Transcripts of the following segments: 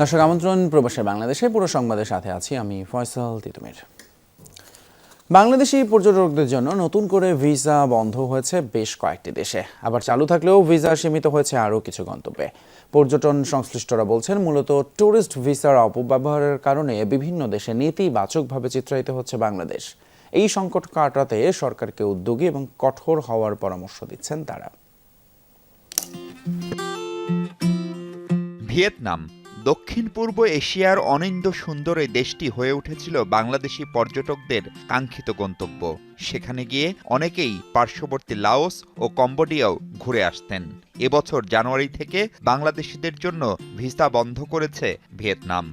দর্শক, আমন্ত্রণ প্রবাসে বাংলাদেশে, পুরো সংবাদের সাথে আছি আমি ফয়সাল তিতুমির। বাংলাদেশি পর্যটকদের জন্য নতুন করে ভিসা বন্ধ হয়েছে বেশ কয়েকটি দেশে। আবার চালু থাকলেও ভিসা সীমিত হয়েছে আরও কিছু গন্তব্যে। পর্যটন সংশ্লিষ্টরা বলছেন, মূলত ট্যুরিস্ট ভিসার অপব্যবহারের কারণে বিভিন্ন দেশে নেতিবাচকভাবে চিত্রায়িত হচ্ছে বাংলাদেশ। এই সংকট কাটাতে সরকারকে উদ্যোগী এবং কঠোর হওয়ার পরামর্শ দিচ্ছেন তারা। ভিয়েতনাম দক্ষিণ পূর্ব এশিয়ার অনিন্দ সুন্দর এই দেশটি হয়ে উঠেছিল বাংলাদেশি পর্যটকদের কাঙ্ক্ষিত গন্তব্য। সেখানে গিয়ে অনেকেই পার্শ্ববর্তী লাওস ও কম্বোডিয়াও ঘুরে আসতেন। এবছর জানুয়ারি থেকে বাংলাদেশিদের জন্য ভিসা বন্ধ করেছে ভিয়েতনাম।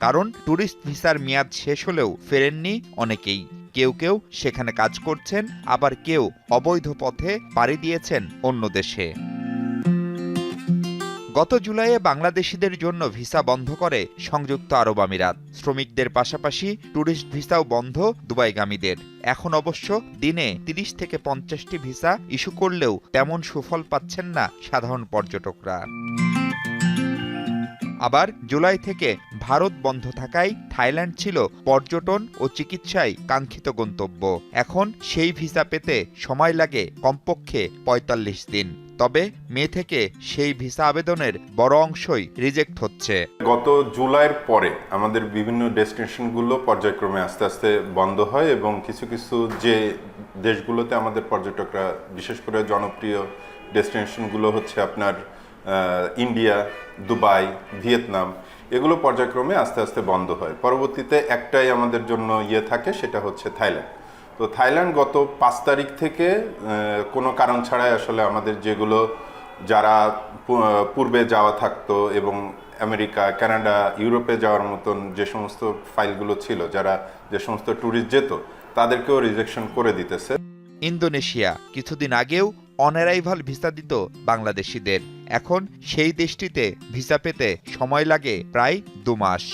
কারণ ট্যুরিস্ট ভিসার মেয়াদ শেষ হলেও ফেরেননি অনেকেই। কেউ কেউ সেখানে কাজ করছেন, আবার কেউ অবৈধ পথে পাড়ি দিয়েছেন অন্য দেশে। গত জুলাইয়ে বাংলাদেশিদের জন্য ভিসা বন্ধ করে সংযুক্ত আরব আমিরাত। শ্রমিকদের পাশাপাশি ট্যুরিস্ট ভিসাও বন্ধ দুবাইগামীদের। এখন অবশ্য দিনে তিরিশ থেকে পঞ্চাশটি ভিসা ইস্যু করলেও তেমন সুফল পাচ্ছেন না সাধারণ পর্যটকরা। আবার জুলাই থেকে ভারত বন্ধ থাকায় থাইল্যান্ড ছিল পর্যটন ও চিকিৎসায় কাঙ্ক্ষিত গন্তব্য। এখন সেই ভিসা পেতে সময় লাগে কমপক্ষে ৪৫ দিন। তবে মে থেকে সেই ভিসা আবেদনের বড় অংশই রিজেক্ট হচ্ছে। গত জুলাইয়ের পরে আমাদের বিভিন্ন ডেস্টিনেশনগুলো পর্যায়ক্রমে আস্তে আস্তে বন্ধ হয় এবং কিছু কিছু যে দেশগুলোতে আমাদের পর্যটকরা, বিশেষ করে জনপ্রিয় ডেস্টিনেশনগুলো হচ্ছে আপনার ইন্ডিয়া, দুবাই, ভিয়েতনাম, এগুলো পর্যায়ক্রমে আস্তে আস্তে বন্ধ হয়। পরবর্তীতে একটাই আমাদের জন্য ইয়ে থাকে, সেটা হচ্ছে থাইল্যান্ড। তো থাইল্যান্ড গত পাঁচ তারিখ থেকে কোনো কারণ ছাড়াই আসলে আমাদের যেগুলো যারা পূর্বে যাওয়া থাকতো এবং আমেরিকা, কানাডা, ইউরোপে যাওয়ার মতন যে সমস্ত ফাইলগুলো ছিল, যারা যে সমস্ত ট্যুরিস্ট যেত, তাদেরকেও রিজেকশন করে দিতেছে। ইন্দোনেশিয়া কিছুদিন আগেও অনারাইভাল ভিসা দিত বাংলাদেশিদের। এখন সেই দেশটিতে ভিসা পেতে সময় লাগে প্রায় দু মাস।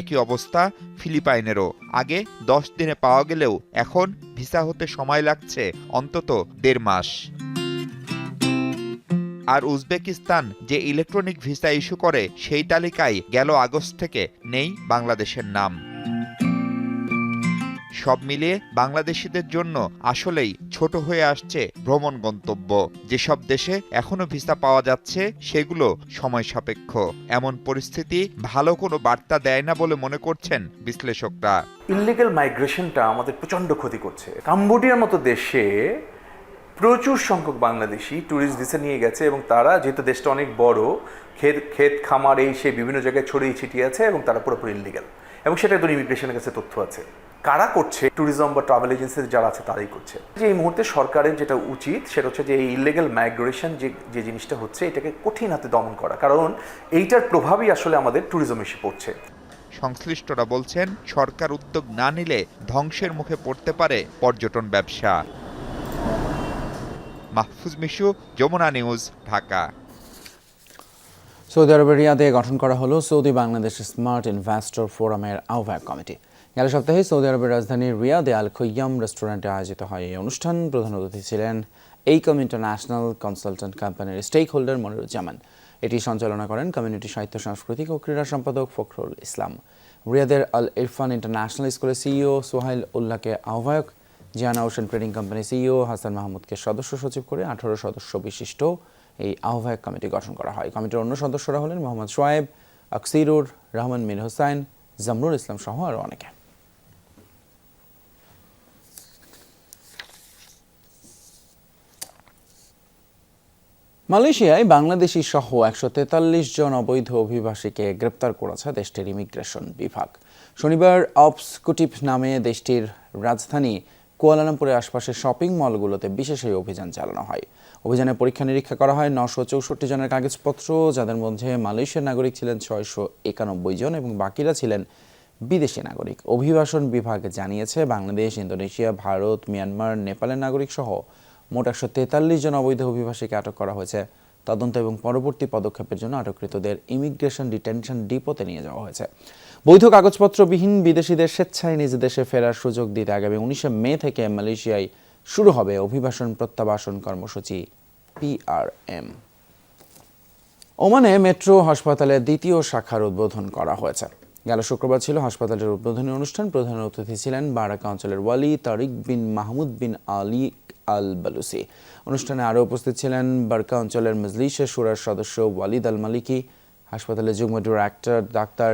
একই অবস্থা ফিলিপাইনেরও। আগে দশ দিনে পাওয়া গেলেও এখন ভিসা হতে সময় লাগছে অন্তত দেড় মাস। আর উজবেকিস্তান যে ইলেকট্রনিক ভিসা ইস্যু করে সেই তালিকায় গেল আগস্ট থেকে, নেই বাংলাদেশের নাম। সব মিলিয়ে বাংলাদেশিদের জন্য আসলেই ছোট হয়ে আসছে ভ্রমণ গন্তব্য। যেসব দেশে এখনও ভিসা পাওয়া যাচ্ছে, সেগুলো সময় সাপেক্ষ। এমন পরিস্থিতি ভালো কোনো বার্তা দেয় না বলে মনে করছেন বিশ্লেষকরা। ইলিগাল মাইগ্রেশনটা আমাদের প্রচণ্ড ক্ষতি করছে। কাম্বোডিয়ার মতো দেশে প্রচুর সংখ্যক বাংলাদেশি ট্যুরিস্ট ভিসা নিয়ে গেছে এবং তারা, যেহেতু দেশটা অনেক বড়, ক্ষেত ক্ষেত, খামার, এই সে বিভিন্ন জায়গায় ছড়িয়ে ছিটিয়ে আছে এবং তারা পুরোপুরি ইলিগাল এবং সেটা একদম ইমিগ্রেশনের কাছে তথ্য আছে। কারা করছে? ট্যুরিজম বা ট্রাভেল এজেন্সি যারা আছে তারাই করছে। যে এই মুহূর্তে সরকারের যেটা উচিত সেটা হচ্ছে যে এই ইলিগাল মাইগ্রেশন যে যে জিনিসটা হচ্ছে এটাকে কঠিন হাতে দমন করা। কারণ এইটার প্রভাবই আসলে আমাদের ট্যুরিজম এসে পড়ছে। সংশ্লিষ্টরা বলছেন সরকার উদ্যোগ না নিলে ধ্বংসের মুখে পড়তে পারে পর্যটন ব্যবসা। মাহফুজ মিশু যমুনা নিউজ ঢাকা। সৌদি আরবের রিয়াদে গঠন করা হলো সৌদি বাংলাদেশ স্মার্ট ইনভেস্টর ফোরামের আহ্বায়ক কমিটি। গেল সপ্তাহে সৌদি আরবের রাজধানী রিয়াদে আল খৈয়াম রেস্টুরেন্টে আয়োজিত হয় এই অনুষ্ঠান। প্রধান অতিথি ছিলেন এইকম ইন্টারন্যাশনাল কনসালটেন্ট কোম্পানির স্টেক হোল্ডার মনিরুজ্জামান। এটি সঞ্চালনা করেন কমিউনিটি সাহিত্য, সাংস্কৃতিক ও ক্রীড়া সম্পাদক ফখরুল ইসলাম। রিয়াদের আল ইরফান ইন্টারন্যাশনাল স্কুলের সিইও সোহাইল উল্লাহকে আহ্বায়ক, Ziana ocean trading company CEO Hasan মাহমুদকে সদস্য সচিব করে আঠারো সদস্য বিশিষ্ট এই আহ্বায়ক কমিটি গঠন করা হয়। কমিটির অন্য সদস্যরা হলেন মোহাম্মদ সোয়েব আকসিরুর রহমান, মির হোসাইন, জামরুল ইসলাম সহ আরও অনেকে। মালয়েশিয়ায় বাংলাদেশি সহ একশো তেতাল্লিশ জন অবৈধ অভিবাসীকে গ্রেপ্তার করেছে দেশটির ইমিগ্রেশন বিভাগ। শনিবার অপস কুটিপ নামে দেশটির রাজধানী কুয়ালালামপুরের আশপাশের শপিং মলগুলোতে বিশেষ এই অভিযান চালানো হয়। অভিযানে পরীক্ষা নিরীক্ষা করা হয় নশো চৌষট্টি জনের কাগজপত্র, যাদের মধ্যে মালয়েশিয়ার নাগরিক ছিলেন ছয়শো একানব্বই জন এবং বাকিরা ছিলেন বিদেশি নাগরিক। অভিবাসন বিভাগ জানিয়েছে, বাংলাদেশ, ইন্দোনেশিয়া, ভারত, মিয়ানমার, নেপালের নাগরিক সহ মোট একশো তেতাল্লিশ জন অবৈধ অভিবাসীকে আটক করা হয়েছে। তদন্ত এবং পরবর্তী পদক্ষেপের জন্য আটককৃতদের ইমিগ্রেশন ডিটেনশন ডিপোতে নিয়ে যাওয়া হয়েছে। বৈধ কাগজপত্রবিহীন বিদেশিদের স্বেচ্ছায় নিজ দেশে ফেরার সুযোগ দিতে আগামী উনিশে মে থেকে মালয়েশিয়ায় শুরু হবে অভিবাসন প্রত্যাবাসন কর্মসূচি পিআরএম ওমানে মেট্রো হাসপাতালের দ্বিতীয় শাখার উদ্বোধন করা হয়েছে। গেল শুক্রবার ছিল হাসপাতালের উদ্বোধনী অনুষ্ঠান। প্রধান অতিথি ছিলেন বারাকা অঞ্চলের ওয়ালি তারিক বিন মাহমুদ বিন আলী আল বালুসি অনুষ্ঠানে আরও উপস্থিত ছিলেন বারকা অঞ্চলের মজলিসের সুরার সদস্য ওয়ালিদ আল মালিকি হাসপাতালের যুগ্ম ডিরেক্টর ডাক্তার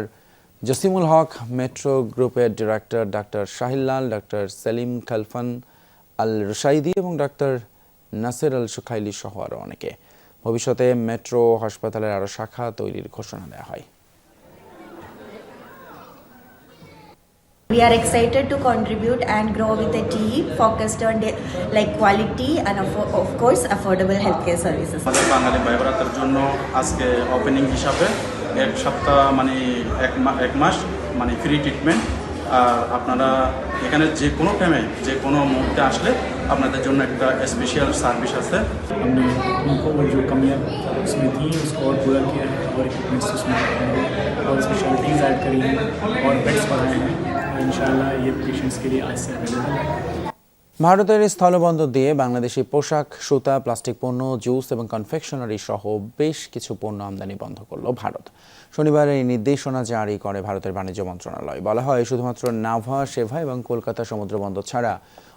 জসিমুল হক মেট্রো গ্রুপের ডিরেক্টর ডাক্তার শাহিল্লাল ডাক্তার সেলিম খালফান আল রুসাইদি এবং ডাক্তার নাসের আল সুখাইলি সহ আরও অনেকে। ভবিষ্যতে মেট্রো হাসপাতালের আরও শাখা তৈরির ঘোষণা দেওয়া হয়। We are excited to contribute and grow with a team focused on the, like quality and of, of course affordable healthcare services. আমাদের বাঙালি ভাইব্রাতার জন্য আজকে ওপেনিং হিসাবে এক সপ্তাহ মানে এক মা- এক মাস মানে ফ্রি ট্রিটমেন্ট আর আপনারা এখানে যে কোনো টাইমে যে কোনো মুহূর্তে আসলে আপনাদের জন্য একটা স্পেশাল সার্ভিস আছে हमने उनको और जो कमियाँ उसमें थी उसको और पूरा किया है और इक्विपमेंट्स उसमें रखे हैं और स्पेशलिटीज़ ऐड करी हैं और बेड्स बढ़ाए हैं और इंशाल्लाह ये पेशेंट्स के लिए आज से अवेलेबल है ভারতের স্থলবন্দর দিয়ে বাংলাদেশি পোশাক সুতা প্লাস্টিক পণ্য জুস এবং কনফেকশনারি সহ বেশ কিছু পণ্য আমদানি বন্ধ করল ভারত শনিবার এই নির্দেশনা জারি করে ভারতের বাণিজ্য মন্ত্রণালয় বলা হয় শুধুমাত্র নাভা সেভা এবং কলকাতা সমুদ্র বন্দর ছাড়া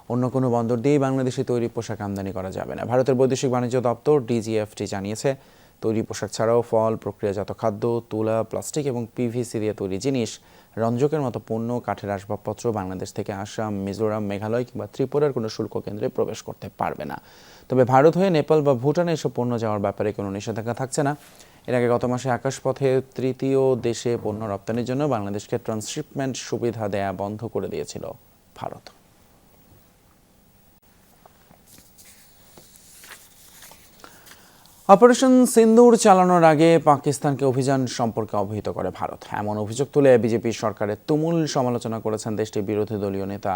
অন্য কোনো বন্দর দিয়েই বাংলাদেশে তৈরি পোশাক আমদানি করা যাবে না ভারতের বৈদেশিক বাণিজ্য দপ্তর ডিজিএফটি জানিয়েছে তৈরি পোশাক ছাড়াও ফল প্রক্রিয়াজাত খাদ্য তুলা প্লাস্টিক এবং পিভিসি দিয়ে তৈরি জিনিস রঞ্জকের মতো পণ্য, কাঠের আসবাবপত্র বাংলাদেশ থেকে আসাম মিজোরাম, মেঘালয় কিংবা ত্রিপুরার কোনো শুল্ক কেন্দ্রে প্রবেশ করতে পারবে না। তবে ভারত হয়ে নেপাল বা ভুটানে এসব পণ্য যাওয়ার ব্যাপারে কোনো নিষেধাজ্ঞা থাকছে না। এর আগে গত মাসে আকাশপথে তৃতীয় দেশে পণ্য রপ্তানির জন্য বাংলাদেশকে ট্রান্সশিপমেন্ট সুবিধা দেয়া বন্ধ করে দিয়েছিল ভারত। অপারেশন সিন্দুর চালানোর আগে পাকিস্তানকে অভিযান সম্পর্কে অবহিত করে ভারত। এমন অভিযোগ তুলে বিজেপি সরকারের তুমুল সমালোচনা করেছেন দেশটির বিরোধী দলীয় নেতা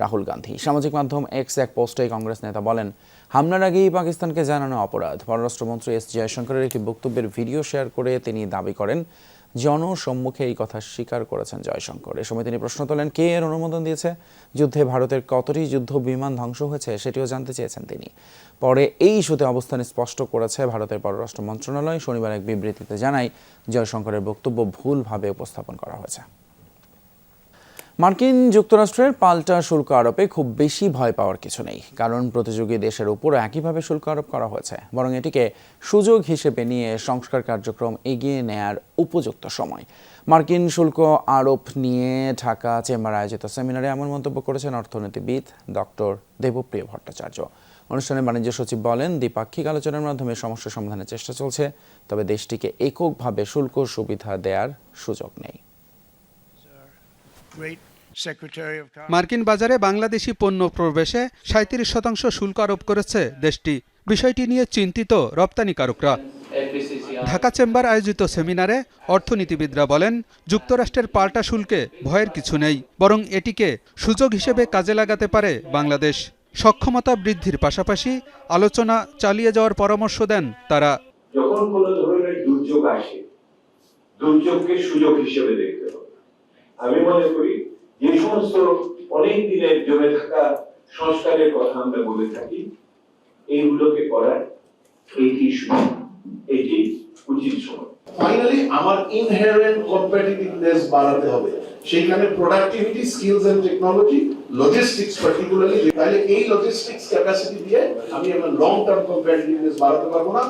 রাহুল গান্ধী। সামাজিক মাধ্যম এক্স এক পোস্টে কংগ্রেস নেতা বলেন, হামলার আগেই পাকিস্তানকে জানানো অপরাধ। পররাষ্ট্রমন্ত্রী এস জয়শঙ্করের একটি বক্তব্যের ভিডিও শেয়ার করে তিনি দাবি করেন জনসম্মুখে এই কথা স্বীকার করেছেন জয়শঙ্কর। এ সময় তিনি প্রশ্ন তোলেন, কে এর অনুমোদন দিয়েছে? যুদ্ধে ভারতের কতটি যুদ্ধ বিমান ধ্বংস হয়েছে সেটিও জানতে চেয়েছেন তিনি। পরে এই ইস্যুতে অবস্থান স্পষ্ট করেছে ভারতের পররাষ্ট্র মন্ত্রণালয়। শনিবার এক বিবৃতিতে জানায়, জয়শঙ্করের বক্তব্য ভুলভাবে উপস্থাপন করা হয়েছে। মার্কিন যুক্তরাষ্ট্রের পাল্টা শুল্ক আরোপে খুব বেশি ভয় পাওয়ার কিছু নেই, কারণ প্রতিযোগী দেশের উপর একইভাবে শুল্ক আরোপ করা হয়েছে। বরং এটিকে সুযোগ হিসেবে নিয়ে সংস্কার কার্যক্রম এগিয়ে নেয়ার উপযুক্ত সময়। মার্কিন শুল্ক আরোপ নিয়ে ঢাকা চেম্বার আয়োজিত সেমিনারে এমন মন্তব্য করেছেন অর্থনীতিবিদ ডক্টর দেবপ্রিয় ভট্টাচার্য। অনুষ্ঠানে বাণিজ্য সচিব বলেন, দ্বিপাক্ষিক আলোচনার মাধ্যমে সমস্যা সমাধানের চেষ্টা চলছে, তবে দেশটিকে এককভাবে শুল্ক সুবিধা দেওয়ার সুযোগ নেই। মার্কিন বাজারে বাংলাদেশি পণ্য প্রবেশে সাঁত্রিশ শতাংশ শুল্ক আরোপ করেছে দেশটি। বিষয়টি নিয়ে চিন্তিত রপ্তানিকারকরা। ঢাকা চেম্বার আয়োজিত সেমিনারে অর্থনীতিবিদরা বলেন যুক্তরাষ্ট্রের পাল্টা শুল্কে ভয়ের কিছু নেই বরং এটিকে সুযোগ হিসেবে কাজে লাগাতে পারে বাংলাদেশ। সক্ষমতা বৃদ্ধির পাশাপাশি আলোচনা চালিয়ে যাওয়ার পরামর্শ দেন তারা। যখন কোনো ধরনের দুর্যোগ আসে দুর্যোগকে সুযোগ হিসেবে দেখতে হবে। আমি মনে করি যে সমস্ত অনেক দিনের জমে থাকা সংস্কারের কথা আমরা বলে থাকি, এইগুলোকে করার এটি সময়, এটি উচিত সময়। ফাইনালি আমার ইনহেরেন্ট কম্পিটিটিভনেস বাড়াতে হবে। সেইখানে productivity skills and technology logistics particularly তাহলে এই লজিস্টিক্স ক্যাপাসিটি দিয়ে আমি আমার লং টার্ম কম্পিটিটিভনেস বাড়াতে পারব না।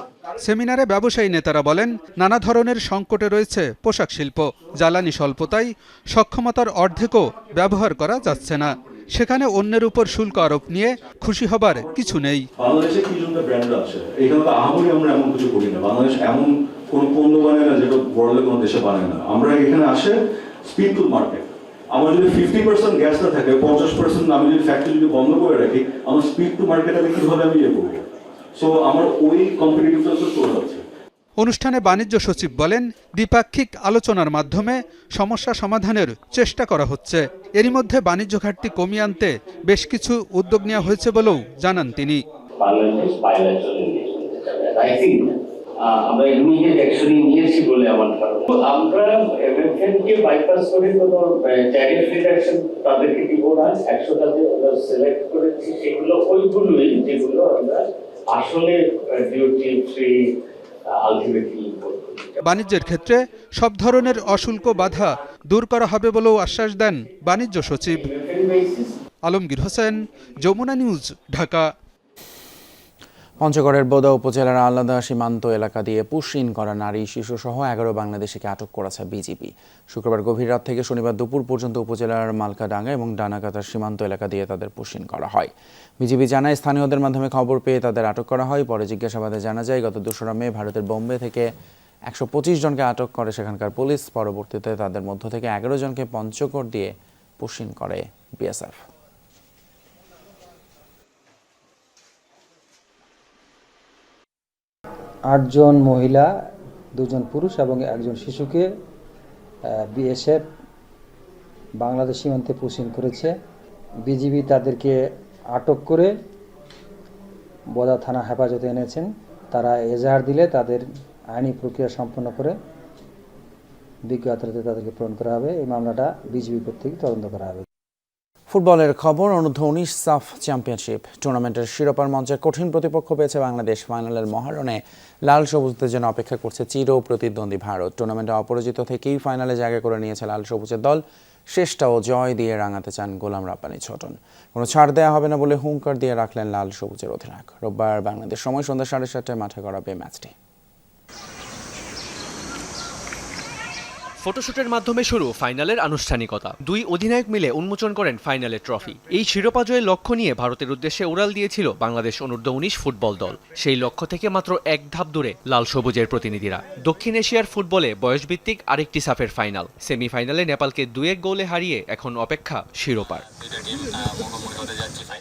সেমিনারে ব্যবসায়ী নেতারা বলেন নানা ধরনের সংকটে রয়েছে পোশাক শিল্প জ্বালানি স্বল্পতাই সক্ষমতার অর্ধেকও ব্যবহার করা যাচ্ছে না। সেখানে অন্যের উপর শুল্ক আরোপ নিয়ে খুশি হবার কিছু নেই। বাংলাদেশে কি জন্য ব্র্যান্ড আছে এখানে তো আহামরি আমরা এমন কিছু করি না। বাংলাদেশ এমন কোন পণ্য বানায় না যেটা ওয়ার্ল্ডে কোনো দেশে বানায় না। আমরা এখানে আসে স্পিড টু মার্কেট আমার যদি ফিফটি পার্সেন্ট গ্যাস না থাকে পঞ্চাশ পার্সেন্ট আমি যদি ফ্যাক্টরি যদি বন্ধ করে রাখি আমার স্পিড টু মার্কেট আমি কীভাবে আমি ইয়ে করব সো আমার ওই কম্পিটিটিভটা তো চলে যাচ্ছে। অনুষ্ঠানে বাণিজ্য সচিব বলেন দ্বিপাক্ষিক আলোচনার মাধ্যমে সমস্যা সমাধানের চেষ্টা করা হচ্ছে। এরই মধ্যে বাণিজ্য ঘাটতি কমিয়ে আনতে বেশ কিছু উদ্যোগ নেওয়া হয়েছে বলেও জানান তিনি। আমরা নিয়েছি বলে আমার ধারণা। আমরা এমএফএনকে বাইপাস করে কোনো ট্যারিফ রিডাকশন তাদেরকে দিব না একশোটা যে আমরা সিলেক্ট করেছি। সেগুলো ওইগুলোই যেগুলো আমরা আসলে ডিউটি ফ্রি আলটিমেটলি বাণিজ্যের ক্ষেত্রে সব ধরনের অশুল্ক বাধা দূর করা হবে বলেও আশ্বাস দেন বাণিজ্য সচিব। আলমগীর হোসেন যমুনা নিউজ ঢাকা। পঞ্চগড়ের বোদা উপজেলার আলাদা সীমান্ত এলাকা দিয়ে পুশিন করা নারী শিশু সহ এগারো বাংলাদেশিকে আটক করেছে বিজিবি। শুক্রবার গভীর রাত থেকে শনিবার দুপুর পর্যন্ত উপজেলার মালকাডাঙ্গা এবং ডানাকাতার সীমান্ত এলাকা দিয়ে তাদের পুশিন করা হয়। বিজিবি জানায়, স্থানীয়দের মাধ্যমে খবর পেয়ে তাদের আটক করা হয়। পরে জিজ্ঞাসাবাদে জানা যায়, গত দোসরা মে ভারতের বোম্বে থেকে একশো পঁচিশ জনকে আটক করে সেখানকার পুলিশ। পরবর্তীতে তাদের মধ্য থেকে এগারো জনকে পঞ্চগড় দিয়ে পুশিন করে বিএসএফ। আটজন মহিলা, দুজন পুরুষ এবং একজন শিশুকে বিএসএফ বাংলাদেশ সীমান্তে পুষিন করেছে। বিজিবি তাদেরকে আটক করে বদা থানা হেফাজতে এনেছেন। তারা এজাহার দিলে তাদের আইনি প্রক্রিয়া সম্পন্ন করে বিজ্ঞ আদালতে তাদেরকে প্রেরণ করা হবে। এই মামলাটা বিজিবি কর্তৃক তদন্ত করা হবে। ফুটবলের খবর, অনূর্ধ্ব উনিশ সাফ চ্যাম্পিয়নশিপ। টুর্নামেন্টের শিরোপার মঞ্চে কঠিন প্রতিপক্ষ পেয়েছে বাংলাদেশ। ফাইনালের মহারণে লাল সবুজদের জন্য অপেক্ষা করছে চির প্রতিদ্বন্দ্বী ভারত। টুর্নামেন্টে অপরাজিত থেকেই ফাইনালে জায়গা করে নিয়েছে লাল সবুজের দল। শেষটাও জয় দিয়ে রাঙাতে চান গোলাম রাব্বানি ছোটন। কোনো ছাড় দেওয়া হবে না বলে হুঙ্কার দিয়ে রাখলেন লাল সবুজের অধিনায়ক। রোববার বাংলাদেশ সময় সন্ধ্যা সাড়ে সাতটায় মাঠে গড়াবে ম্যাচটি। ফটোশুটের মাধ্যমে শুরু ফাইনালের আনুষ্ঠানিকতা। দুই অধিনায়ক মিলে উন্মোচন করেন ফাইনালের ট্রফি। এই শিরোপা জয়ের লক্ষ্য নিয়ে ভারতের উদ্দেশ্যে উড়াল দিয়েছিল বাংলাদেশ অনূর্ধ্ব উনিশ ফুটবল দল। সেই লক্ষ্য থেকে মাত্র এক ধাপ দূরে লাল সবুজের প্রতিনিধিরা। দক্ষিণ এশিয়ার ফুটবলে বয়সভিত্তিক আরেকটি সাফের ফাইনাল। সেমিফাইনালে নেপালকে দুই এক গোলে হারিয়ে এখন অপেক্ষা শিরোপার।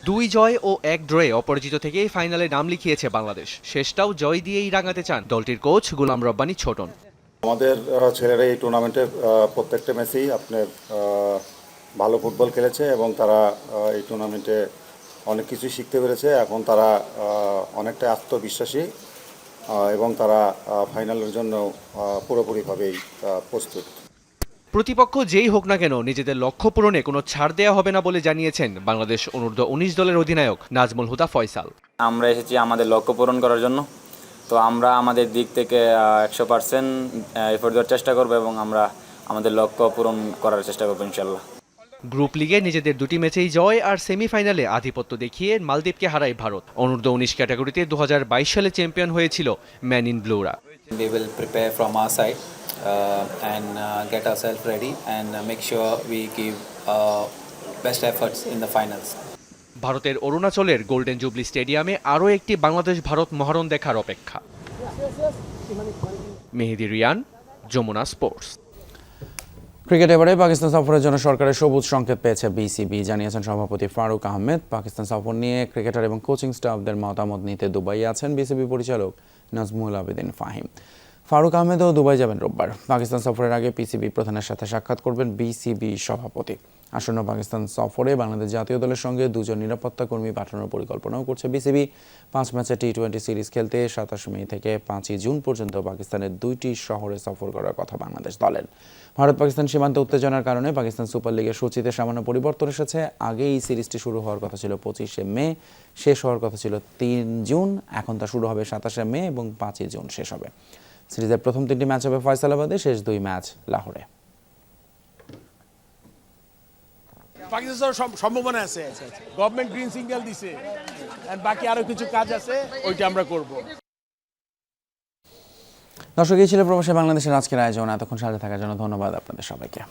দুই জয় ও এক ড্রয়ে অপরাজিত থেকেই ফাইনালে নাম লিখিয়েছে বাংলাদেশ। শেষটাও জয় দিয়েই রাঙাতে চান দলটির কোচ গুলাম রব্বানি ছোটন। আমাদের ছেলেরা এই টুর্নামেন্টে প্রত্যেকটা ম্যাচেই আপনার ভালো ফুটবল খেলেছে এবং তারা এই টুর্নামেন্টে অনেক কিছুই শিখতে পেরেছে। এখন তারা অনেকটা আত্মবিশ্বাসী এবং তারা ফাইনালের জন্য পুরোপুরিভাবেই প্রস্তুত। প্রতিপক্ষ যেই হোক না কেন নিজেদের লক্ষ্য পূরণে কোনো ছাড় দেওয়া হবে না বলে জানিয়েছেন বাংলাদেশ অনূর্ধ্ব উনিশ দলের অধিনায়ক নাজমুল হুদা ফয়সাল। আমরা এসেছি আমাদের লক্ষ্য পূরণ করার জন্য। তো আমরা আমাদের দিক থেকে একশো পার্সেন্ট এফোর্ট দেওয়ার চেষ্টা করব এবং আমরা আমাদের লক্ষ্য পূরণ করার চেষ্টা করব ইনশাল্লাহ গ্রুপ লিগে নিজেদের দুটি ম্যাচেই জয় আর সেমিফাইনালে আধিপত্য দেখিয়ে মালদ্বীপকে হারায় ভারত। অনূর্ধ্ব উনিশ ক্যাটাগরিতে দু হাজার বাইশ সালে চ্যাম্পিয়ন হয়েছিল ম্যান ইন ব্লুরা। We will prepare from our side uh, and uh, get ourselves ready and uh, make sure we give uh, best efforts in the finals. ভারতের অরুণাচলের গোল্ডেন জুবলি স্টেডিয়ামে আরও একটি বাংলাদেশ ভারত মহারণ দেখার অপেক্ষা। মেহেদি রিয়ান, যমুনা স্পোর্টস। ক্রিকেট এবারে পাকিস্তান সফরের জন্য সরকারের সবুজ সংকেত পেয়েছে বিসিবি, জানিয়েছেন সভাপতি ফারুক আহমেদ। পাকিস্তান সফর নিয়ে ক্রিকেটার এবং কোচিং স্টাফদের মতামত নিতে দুবাই আছেন বিসিবি পরিচালক নাজমুল আবেদিন ফাহিম। ফারুক আহমেদও দুবাই যাবেন রোববার। পাকিস্তান সফরের আগে পিসিবি প্রধানের সাথে সাক্ষাৎ করবেন বিসিবি সভাপতি। আসন্ন পাকিস্তান সফরে বাংলাদেশ জাতীয় দলের সঙ্গে দুজন নিরাপত্তা কর্মী পাঠানোর পরিকল্পনাও করছে বিসিবি। পাঁচ ম্যাচে টি টোয়েন্টি সিরিজ খেলতে সাতাশ মে থেকে পাঁচই জুন পর্যন্ত পাকিস্তানের দুইটি শহরে সফর করার কথা বাংলাদেশ দলের। ভারত পাকিস্তান সীমান্ত উত্তেজনার কারণে পাকিস্তান সুপার লিগের সূচিতে সামান্য পরিবর্তন এসেছে। আগে এই সিরিজটি শুরু হওয়ার কথা ছিল পঁচিশে মে, শেষ হওয়ার কথা ছিল তিন জুন। এখন তা শুরু হবে সাতাশে মে এবং পাঁচই জুন শেষ হবে। সিরিজের প্রথম তিনটি ম্যাচ হবে ফয়সালাবাদে শেষ দুই ম্যাচ লাহোরে। পাকিস্তান সম্ভাবনা আছে। গভর্নমেন্ট গ্রিন সিগন্যাল দিছে। বাকি আরও কিছু কাজ আছে ওইটা আমরা করব। দর্শক এই ছিল প্রবাসী বাংলাদেশের আজকের আয়োজন। এতক্ষণ সাথে থাকার জন্য ধন্যবাদ আপনাদের সবাইকে।